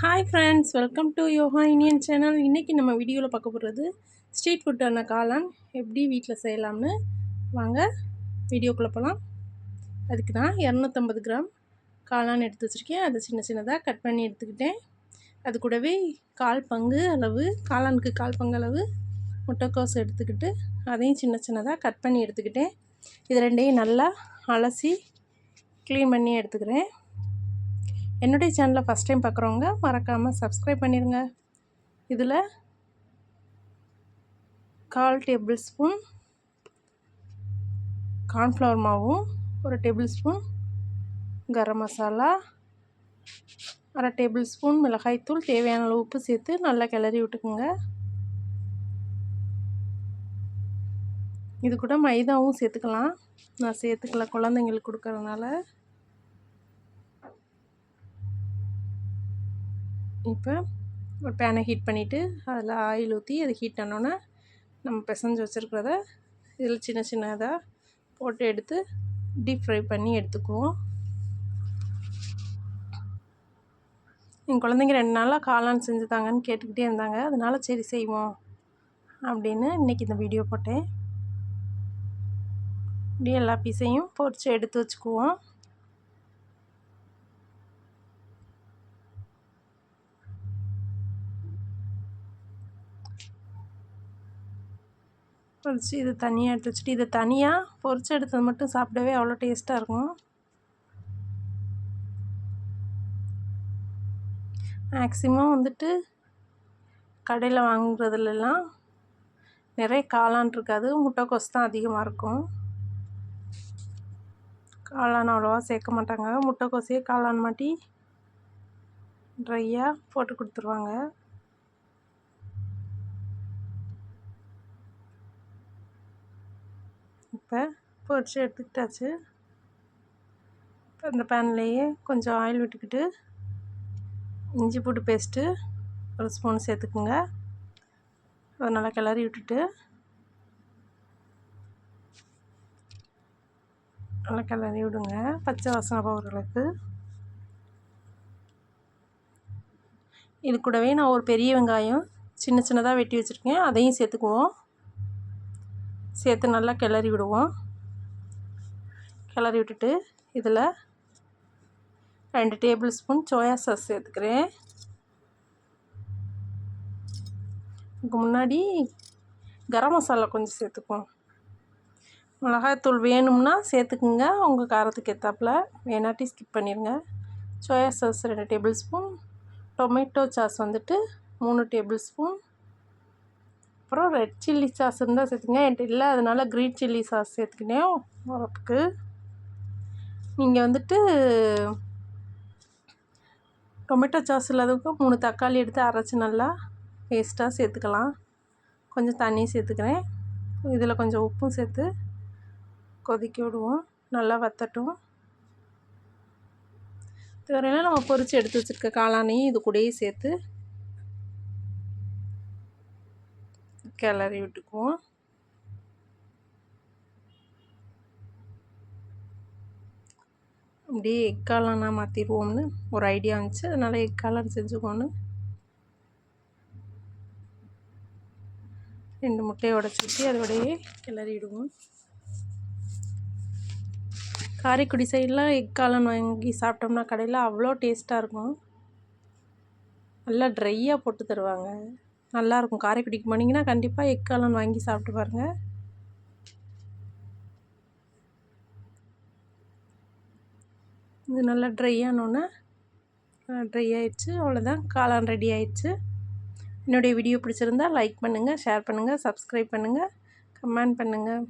Hi friends welcome to yoga Indian channel இன்றைக்கி நம்ம வீடியோவில் பார்க்க போகிறது ஸ்ட்ரீட் ஃபுட்டான காளான். எப்படி வீட்டில் செய்யலாம்னு? வாங்க வீடியோக்குள்ளே போகலாம் அதுக்கு தான் இரநூத்தம்பது கிராம் காளான் எடுத்து வச்சுருக்கேன். அதை சின்ன சின்னதாக கட் பண்ணி எடுத்துக்கிட்டேன். அது கூடவே கால் பங்கு அளவு காளானுக்கு கால் பங்கு அளவு முட்டைக்கோஸ் எடுத்துக்கிட்டு அதையும் சின்ன சின்னதாக கட் பண்ணி எடுத்துக்கிட்டேன். இது ரெண்டையும் நல்லா அலசி க்ளீன் பண்ணி எடுத்துக்கிறேன். என்னுடைய சேனலை ஃபஸ்ட் டைம் பார்க்குறவங்க மறக்காமல் சப்ஸ்கிரைப் பண்ணிடுங்க இதில் கால் டேபிள் ஸ்பூன் கார்ன்ஃப்ளவர் மாவும் ஒரு டேபிள் ஸ்பூன் கரம் மசாலா அரை டேபிள் ஸ்பூன் மிளகாய்த்தூள் தேவையான அளவு உப்பு சேர்த்து நல்லா கிளறி விட்டுக்குங்க. இது கூட மைதாவும் சேர்த்துக்கலாம். நான் சேர்த்துக்கல குழந்தைங்களுக்கு கொடுக்கறதுனால. இப்போ ஒரு பேனை ஹீட் பண்ணிவிட்டு அதில் ஆயில் ஊற்றி அது ஹீட் ஆனோன்னே நம்ம பிசைஞ்சு வச்சுருக்கிறத இதில் சின்ன சின்னதாக போட்டு எடுத்து டீப் ஃப்ரை பண்ணி எடுத்துக்குவோம். என் குழந்தைங்க ரெண்டு நாளாக காளான் செஞ்சு தாங்கன்னு கேட்டுக்கிட்டே இருந்தாங்க. அதனால் சரி செய்வோம் அப்படின்னு இன்றைக்கி இந்த வீடியோ போட்டேன். இப்படியே எல்லா பீஸையும் பொறிச்சு எடுத்து வச்சுக்குவோம். வச்சு இது தனியாக எடுத்து வச்சுட்டு இதை தனியாக பொறிச்சு எடுத்தது மட்டும் சாப்பிடவே அவ்வளோ டேஸ்ட்டாக இருக்கும். மேக்ஸிமம் வந்துட்டு கடையில் வாங்குறதுலலாம் நிறைய காளான் இருக்காது. முட்டைக்கோஸ் தான் அதிகமாக இருக்கும். காளான் அவ்வளோவா சேர்க்க மாட்டாங்க. முட்டைக்கோசே காளான் மாட்டி ட்ரையாக போட்டு கொடுத்துருவாங்க. இப்போ பொரிச்சு எடுத்துக்கிட்டாச்சு. இப்போ இந்த பேன்லேயே கொஞ்சம் ஆயில் விட்டுக்கிட்டு இஞ்சி பூட்டு பேஸ்ட்டு ஒரு ஸ்பூன் சேர்த்துக்குங்க. அதை நல்லா கிளறி விட்டுட்டு நல்லா கிளறி விடுங்க. பச்சை வாசனை போகிறதுக்கு இது கூடவே நான் ஒரு பெரிய வெங்காயம் சின்ன சின்னதாக வெட்டி வச்சுருக்கேன். அதையும் சேர்த்துக்குவோம். சேர்த்து நல்லா கிளறி விடுவோம். கிளறி விட்டுட்டு இதில் ரெண்டு டேபிள் ஸ்பூன் சோயா சாஸ் சேர்த்துக்கிறேன். இதுக்கு முன்னாடி கரம் மசாலா கொஞ்சம் சேர்த்துக்குவோம் மிளகாய்த்தூள் வேணும்னா சேர்த்துக்குங்க. உங்கள் காரத்துக்கு ஏற்றாப்புல வேணாட்டி ஸ்கிப் பண்ணிடுங்க சோயா சாஸ் ரெண்டு டேபிள் ஸ்பூன். டொமேட்டோ சாஸ் வந்துட்டு மூணு டேபிள் ஸ்பூன். அப்புறம் ரெட் சில்லி சாஸ் இருந்தால் சேர்த்துங்க என்கிட்ட இல்லை அதனால் க்ரீன் சில்லி சாஸ் சேர்த்துக்கினேன். உரப்புக்கு நீங்கள் வந்துட்டு டொமேட்டோ சாஸ் இல்லாததுக்கு மூணு தக்காளி எடுத்து அரைச்சி நல்லா பேஸ்ட்டாக சேர்த்துக்கலாம். கொஞ்சம் தண்ணி சேர்த்துக்கிறேன். இதில் கொஞ்சம் உப்பும் சேர்த்து கொதிக்க விடுவோம். நல்லா வத்தட்டும். இதுவரையிலும் நம்ம பொறிச்சு எடுத்து வச்சுருக்க காளானையும் இது கூடயே சேர்த்து கிளறி விட்டுக்குவோம். அப்படியே எக் காளானா மாற்றிடுவோம்னு ஒரு ஐடியா வந்துச்சு. அதனால் எக் காளான் செஞ்சுக்கோன்னு. ரெண்டு முட்டையை உடச்சிட்டு அதோடையே கிளறிடுவோம் காரைக்குடி சைடெலாம் எக் காலன் வாங்கி சாப்பிட்டோம்னா கடையில் அவ்வளோ டேஸ்ட்டாக இருக்கும். நல்லா ட்ரையாக போட்டு தருவாங்க. நல்லாயிருக்கும் காரைக்குடிக்கு போனீங்கன்னா கண்டிப்பாக எக் காளான் வாங்கி சாப்பிட்டு பாருங்கள் இது நல்லா ட்ரை ஆனோன்னே ட்ரை ஆயிடுச்சு. அவ்வளோதான் காளான் ரெடி ஆயிடுச்சு. என்னுடைய வீடியோ பிடிச்சிருந்தா லைக் பண்ணுங்கள் ஷேர் பண்ணுங்கள் சப்ஸ்கிரைப் பண்ணுங்கள் கமெண்ட் பண்ணுங்கள்